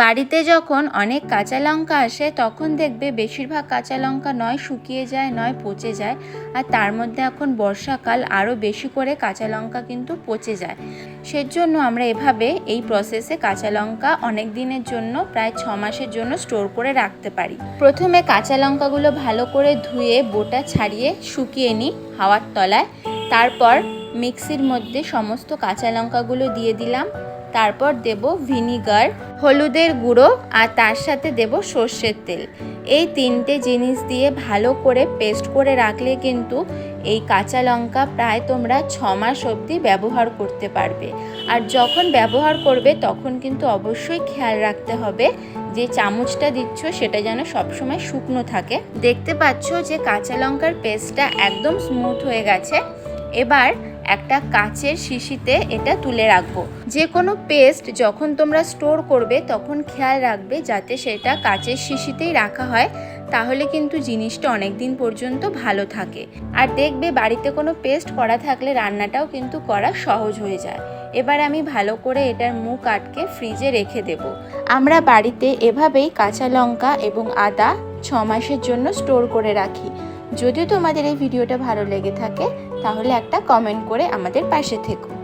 বাড়িতে যখন অনেক কাঁচা লঙ্কা আসে, তখন দেখবে বেশিরভাগ কাঁচা লঙ্কা নয়, শুকিয়ে যায়, নয়, পচে যায়। আর তার মধ্যে এখন বর্ষাকাল, আরও বেশি করে কাঁচা লঙ্কা কিন্তু পচে যায়। সেজন্য আমরা এভাবে এই প্রসেসে কাঁচা লঙ্কা অনেক দিনের জন্য, প্রায় ছ মাসের জন্য স্টোর করে রাখতে পারি। প্রথমে কাঁচা লঙ্কাগুলো ভালো করে ধুয়ে, বোটা ছাড়িয়ে শুকিয়ে নিই হাওয়ার তলায়। তারপর মিক্সির মধ্যে সমস্ত কাঁচা লঙ্কাগুলো দিয়ে দিলাম। তারপর দেব ভিনিগার, হলুদের গুঁড়ো আর তার সাথে দেব সর্ষের তেল। এই তিনটে জিনিস দিয়ে ভালো করে পেস্ট করে রাখলে কিন্তু এই কাঁচা লঙ্কা প্রায় তোমরা ছ মাস অবধি ব্যবহার করতে পারবে। আর যখন ব্যবহার করবে তখন কিন্তু অবশ্যই খেয়াল রাখতে হবে যে চামচটা দিচ্ছ সেটা যেন সবসময় শুকনো থাকে। দেখতে পাচ্ছ যে কাঁচা লঙ্কার পেস্টটা একদম স্মুথ হয়ে গেছে। এবার একটা কাচের শিশিতে এটা তুলে রাখব। যে কোনো পেস্ট যখন তোমরা স্টোর করবে, তখন খেয়াল রাখবে যাতে সেটা কাচের শিশিতেই রাখা হয়, তাহলে কিন্তু জিনিসটা অনেক দিন পর্যন্ত ভালো থাকে। আর দেখবে বাড়িতে কোনো পেস্ট করা থাকলে রান্নাটাও কিন্তু করা সহজ হয়ে যায়। এবার আমি ভালো করে এটার মুখ আটকে ফ্রিজে রেখে দেব। আমরা বাড়িতে এভাবেই কাঁচা লঙ্কা এবং আদা ছ মাসের জন্য স্টোর করে রাখি। যদিও তোমাদের এই ভিডিওটা ভালো লেগে থাকে তাহলে একটা কমেন্ট করে আমাদের পাশে থেকো।